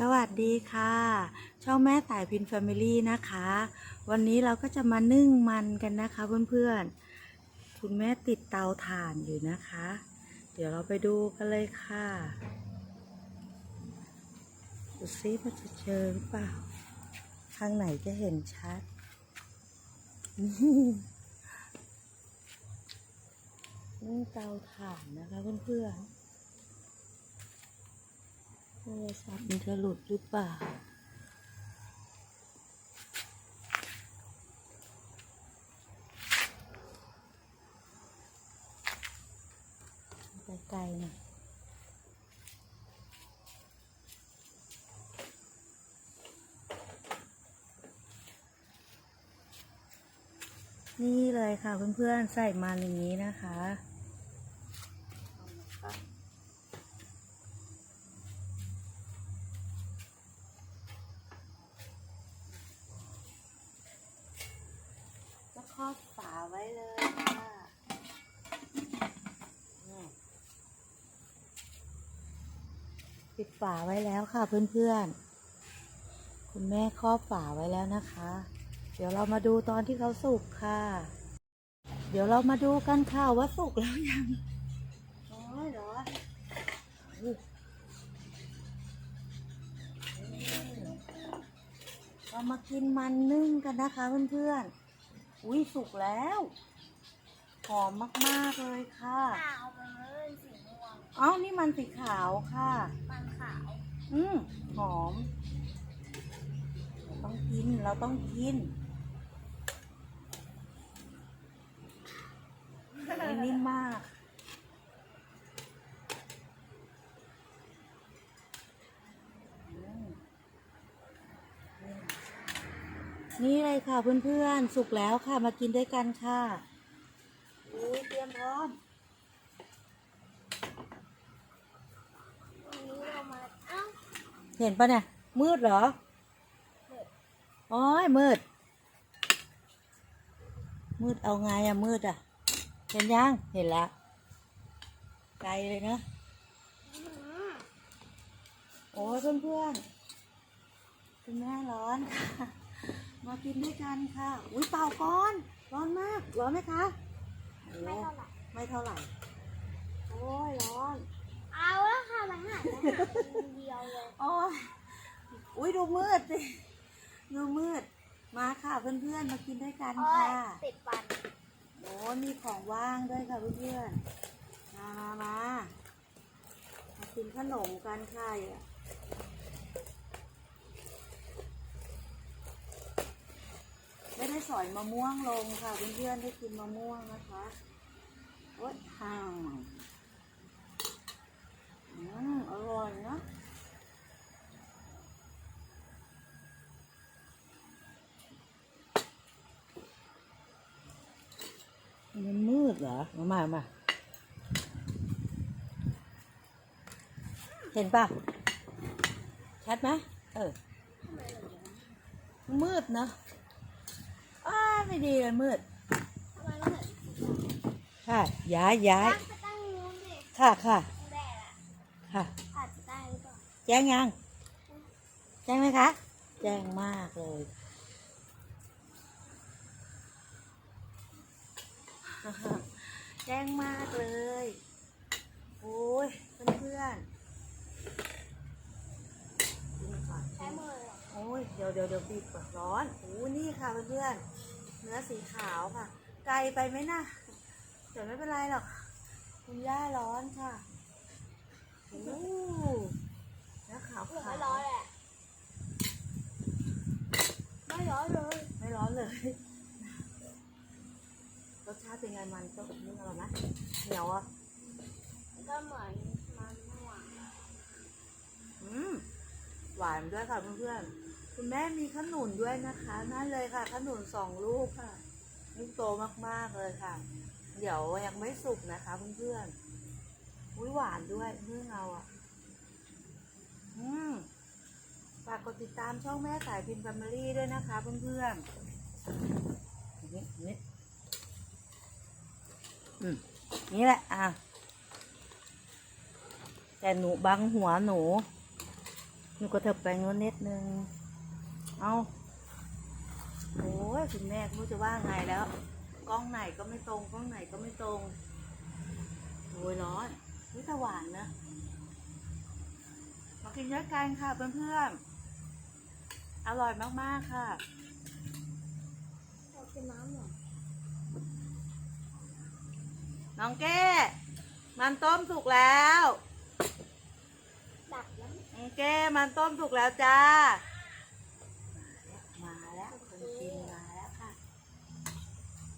สวัสดีค่ะ ช่องแม่สายพินแฟมิลี่นะคะ วันนี้เราก็จะมานึ่งมันกันนะคะเพื่อนๆ คุณแม่ติดเตาถ่านอยู่นะคะ เดี๋ยวเราไปดูกันเลยค่ะดูซิมันจะเจอหรือเปล่าทางไหนจะเห็นชัด นึ่งเตาถ่านนะคะเพื่อนๆ โทรศัพท์มันจะหลุดหรือเปล่าไกลๆหน่อยนี่เลยค่ะเพื่อนๆใส่มันอย่างนี้นะคะ รอบฝาไว้เลยค่ะปิดฝาไว้แล้วค่ะเพื่อนๆ คุณแม่ครอบฝาไว้แล้วนะคะ เดี๋ยวเรามาดูตอนที่เขาสุกค่ะ เดี๋ยวเรามาดูกันค่ะว่าสุกแล้วยังโอ้ยเหรอเรามากินมันนึ่งกันนะคะเพื่อนๆ อุ้ยสุกแล้ว หอมมากๆเลยค่ะขาวมันเป็นสีม่วงเอ้านี่มันสีขาวค่ะ มันขาวอืมหอมเราต้องกิน เราต้องกินอันนี้นิ่มมากอืม นี่เลยค่ะเพื่อนๆ สุกแล้วค่ะมากินด้วยกันค่ะอุ้ยเตรียมพร้อมวันนี้เรามาเอ้าเห็นปะเนี่ย มืดเหรอมืดโอ้ยมืด มืดเอาไงอะมืดอะเห็นยังเห็นแล้วไกลเลยเนอะอื้อหือโอ้ยเพื่อนๆคุณแม่ร้อนค่ะ มากินด้วยกันค่ะ อุ้ยเป่าก่อน ร้อนมาก ร้อนไหมคะโอ้ไม่เท่าไหร่ ไม่เท่าไหร่ โอ้ยร้อน เอาแล้วค่ะมันหายไปหาคนเดียวเลยโอ้ยอุ้ยดูมืดสิดูมืด มาค่ะเพื่อนๆ มากินด้วยกันโอ้ยค่ะติดปันโอ้มีของว่างด้วยค่ะเพื่อนๆ มามามามากินขนมกันค่ะ ได้สอยมะม่วงลงค่ะเพื่อนๆได้กินมะม่วงนะคะโอ๊ยห่างอืมอร่อยนะมันมืดเหรอ มามามาเห็นป่ะชัดไหมเออ มืดเนอะ ไม่ดีเลยมืด ทำไมไม่เห็นค่ะ ย้ายย้ายตั้งไปตั้งนู้นดิค่ะค่ะ แด่ละค่ะ อาจจะได้หรือเปล่าแจ้งยัง แจ้งไหมคะ แจ้งมากเลย แจ้งมากเลย โอ้ยเพื่อนๆกินก่อน ใช้มือเหรอโอ้ย เดี๋ยวเดี๋ยวเดี๋ยวบีบก่อนร้อนโอ้นี่ค่ะเพื่อนๆ เนื้อสีขาวค่ะ ไกลไปไหมนะแต่ไม่เป็นไรหรอก คุณย่าร้อนค่ะโอ้เนื้อขาวหนูขาไม่วร้อนแหละไม่ร้อนเลย ไม่ร้อนเลย รสชาติเป็นไงมันก็แบบนี้อร่อยไหมเหนียวอะก็เหมือนมันม่วงอืมหวานด้วยค่ะเพื่อนๆ คุณแม่มีขนุนด้วยนะคะนั่นเลยค่ะ ขนุนสองลูกค่ะลูกโตมากๆเลยค่ะ เดี๋ยวยังไม่สุกนะคะเพื่อนๆอุ้ยหวานด้วยเมื่อเงาอะ อืมฝากกดติดตามช่องแม่สายพิมพ์แฟมิลี่ด้วยนะคะเพื่อนๆนี่นี่อืมนี่แหละอะแต่หนูบังหัวหนู หนูก็เถิบไปนู้นนิดนึง เอาโอ้ยคุณแม่ไม่รู้จะว่าไงแล้ว กล้องไหนก็ไม่ตรง กล้องไหนก็ไม่ตรงโอ้ยร้อนนี่แต่หวานนะ มากินด้วยกันค่ะเพื่อนๆ อร่อยมากๆค่ะเรากินน้ำเหรอน้องแก้ มันต้มสุกแล้วดักแล้วน้องแก้ มันต้มสุกแล้วจ้ามาแล้วคนกินมาแล้วค่ะ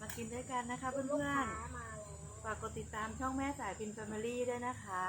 มา กินด้วยกันนะคะลูกเพื่อนค้ามาแล้วๆฝากกดติดตามช่องแม่สายพินแฟมิลี่ด้วยนะคะ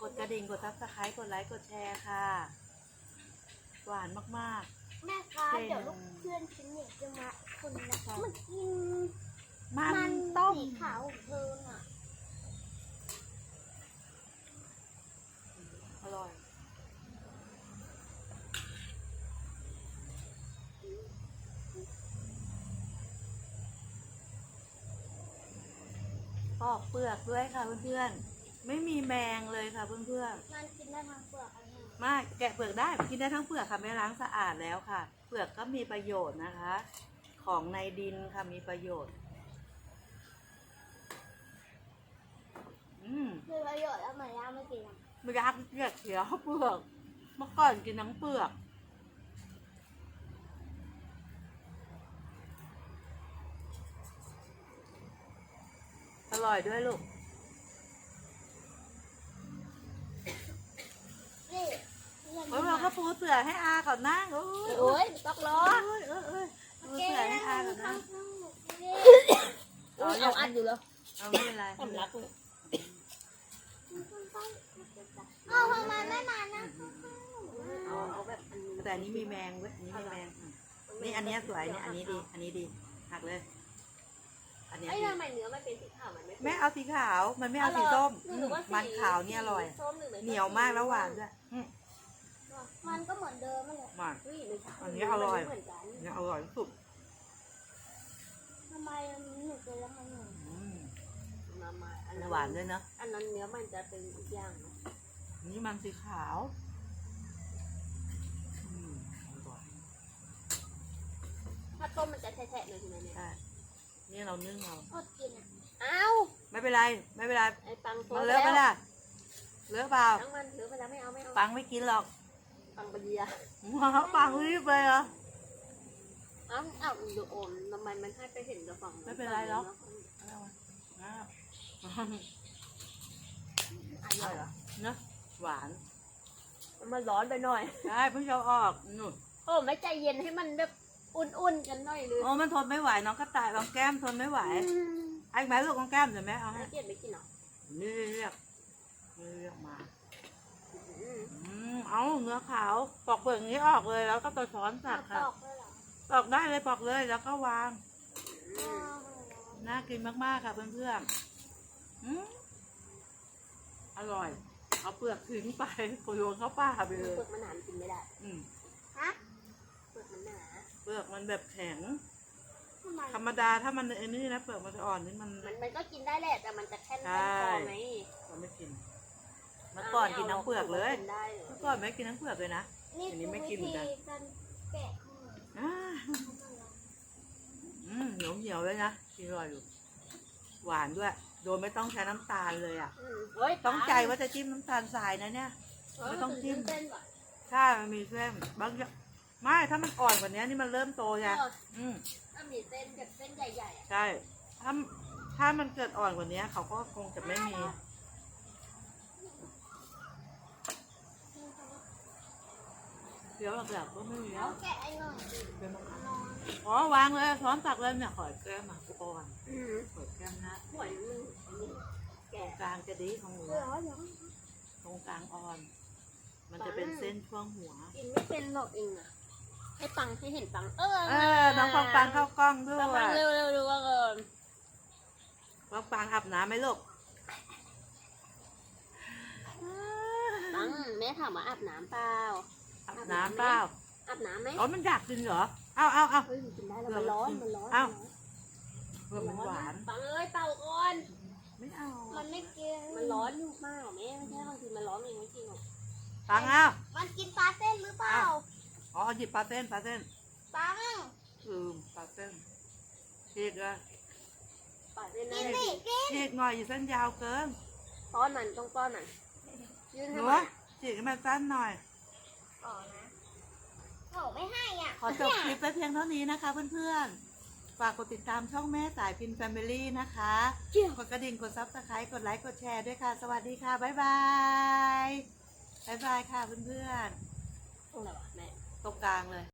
กดกระดิ่งกดซับสไครต์กดไลค์กดแชร์ค่ะ หวานมากแม่คะเจ๋งเดี๋ยวลูกเพื่อนชิ้นเนี่ยจะมาคนนะคะมันกินๆ มัมันนต้ม สีขาวของเธอน่ะ อร่อย ปอกเปลือกด้วยค่ะเพื่อนๆ ไม่มีแมงเลยค่ะเพื่อนมันกินได้ทั้งเปลือกอันนี้ๆ มาแกะเปลือกได้กินได้ทั้งเปลือกค่ะไม่ล้างสะอาดแล้วค่ะ เปลือกก็มีประโยชน์นะคะ ของในดินค่ะมีประโยชน์ อืม คือประโยชน์แล้วมันย่าไม่กินอะไม่อยากเกลียดเขียวเปลือก เมื่อก่อนกินทั้งเปลือก ร่อยด้วยลูก นี่เฮ้ยเราก็ปูเสือให้อาก่อนนั่งโอ้ยโอ้ยตอกล้อโอ้ยเอ้ยเอ้ยปูเสือให้อาก่อนนั่งอุ้ยเอาอัดอยู่แล้วเอาไม่เป็นไรสำลักเลยเอาทำไมไม่มานะเอาเอาแบบแต่อันนี้มีแมงเว้ยอันนี้มีแมงอืมนี่อันเนี้ยสวยเนี่ยอันนี้ดี อันนี้ดีหักเลย อันเนี้ยไอ้ดีทำไมเนื้อมันเป็นสีขาวมันไม่แม่เอาสีขาว มันไม่เอาสีส้มอืมมันขาวเนี่ยอร่อย ส้มหรือไม่เหนียวมากแล้วหวานด้วยอืมมันก็เหมือนเดิมนั่นแหละมันเฮ้ยไม่ใช่อันนี้อร่อยเหมือนกันเนี่ยอร่อยที่สุดทำไมหนูเป็นแล้วมันเหมือนอืมมามาอันหวานด้วยเนาะอันนั้นเนื้อมันจะเป็นอีกอย่างนะนี่มันสีขาวอืมอร่อยถ้าต้มมันจะแฉะๆหน่อยใช่ไหมเนี่ย ใช่ นี่เรานึ่งเราอดกินอะอ้าวไม่เป็นไร ไม่เป็นไรไอ้ปังโซ่มันเลอะไหมล่ะเลอะเปล่าทั้งมันเหลือไปแล้วไม่เอาไม่เอาปังไม่กินหรอกปังปะเดียปังรีบเลยเหรออ้าวอ้าวดูโอนทำไมมันให้ไปเห็นกับฝั่งไม่เป็นไรหรอกอ้าวอร่อยเหรอเนอะหวานมันร้อนไปหน่อยได้เพิ่งจะเอาออกนู่นโอ้ไม่ใจเย็นให้มันแบบ อุ่นๆกันหน่อยเลยโอ้มันทนไม่ไหวน้องกระต่ายน้องแก้มทนไม่ไหวอืมไอ้แม่ลูกน้องแก้มเดี๋ยวแม่เอาให้ไม่เกลียดไม่กินเหรอนี่เรียกนี่เรียกมาอืมอืมเอาเนื้อขาวปอกเปลือกอย่างนี้ออกเลย แล้วก็ตัวช้อนสักค่ะตอกเลยเหรอปอกได้เลยปอกเลยแล้วก็วางอืมน่ากินมากๆค่ะเพื่อนๆอืมอร่อย เอาเปลือกทิ้งไปโยนเข้าป่าไปเลยเปลือกมันหนามันกินไม่ได้ อืม ฮะเปลือกมันหนา เปลือกมันแบบแข็ง ทำไมธรรมดาถ้ามันไอ้นี่นะเปลือกมันจะอ่อนนี่มันมันมันก็กินได้แหละแต่มันจะแค่นใช่คอไหมเราไม่กินเมื่อก่อนกินทั้งเปลือกเลยกินได้เลยเมื่อก่อนแม่กินทั้งเปลือกเลยนะนี่อันนี้คือไม่วิกินเหมืธีอนกันการแกะข้างในอ่าอืมเหนียวเหนียวๆเลยนะกินอร่อยอยู่ หวานด้วย โดยไม่ต้องใช้น้ำตาลเลยอะ อืมเฮ้ยต้องใจว่าจะจิ้มน้ำตาลทรายนะเนี่ย ไม่ต้องจิ้ม เส้นก่อนถ้ามันมีเส้นบางอย่าง ไม่ถ้ามันอ่อนกว่านี้นี่มันเริ่มโตไงเอออืมถ้ามีเส้นแบบเส้นใหญ่ๆอะใช่ถ้าถ้ามันเกิดอ่อนกว่านี้เขาก็คงจะไม่มีเดี๋ยวหลักๆก็ไม่มีแล้วแกะไอ้หน่อยดิเป็นมะขามนอนอ๋อวางเลยช้อนตักเลยเนี่ยขอยแก้มอะก่อนอืมขอยแก้มนะหวยมันนี่ตแกะรงกลางจะดีของหนูเดี๋ยวเดี๋ยวตรงกลางอ่อน มันจะเป็นเส้นช่วงหัวกินไม่เป็นหรอกเองอะ ให้ปังให้เห็นปัง เออเออ น้องปังปังเข้ากล้องด้วปังปังยเร็วเร็วเร็วว่าเกินปังปังอาบน้ำไหมลูกปังแม่ถามว่าอาบน้ำเปล่าอาบน้ำเปล่าอาบน้ำไหมอ๋อมันอยากกินเหรอ เอาเอาเอาเฮ้ยกินได้แล้วมันร้อนมันร้อนเอ้าเพื่อมันหวานปังเอ้ยเป่าก่อนไม่เอา มันไม่กินมันร้อนอยู่มากแม่ไม่ใช่บางทีมันร้อนเองไม่กินหรอกปังอ้าวมันกินปลาเส้นหรือเปล่า อ๋อหยิบปลาเส้นปลาเส้นปังลืมปลาเส้นฉีกเลยปาดเล่นกินเลยดิกินฉีกหน่อยอย่าเส้นยาวเกินป้อนมันต้องป้อนมันยื่นหให้นูมันฉีกให้มันสั้นหน่อยต่อนะโอ้ไม่ให้อะขอจบคลิปไปเพียงเท่านี้นะคะเพื่อนๆ ฝากกดติดตามช่องแม่สายพินแฟมิลี่นะคะ เกี่ยว กดกระดิ่ง กดซับสไครต์กดไลค์ กดแชร์ด้วยค่ะ สวัสดีค่ะ บ๊ายบาย บ๊ายบายค่ะเพื่อนตรงไหนวะแม่ๆ ตรงกลางเลย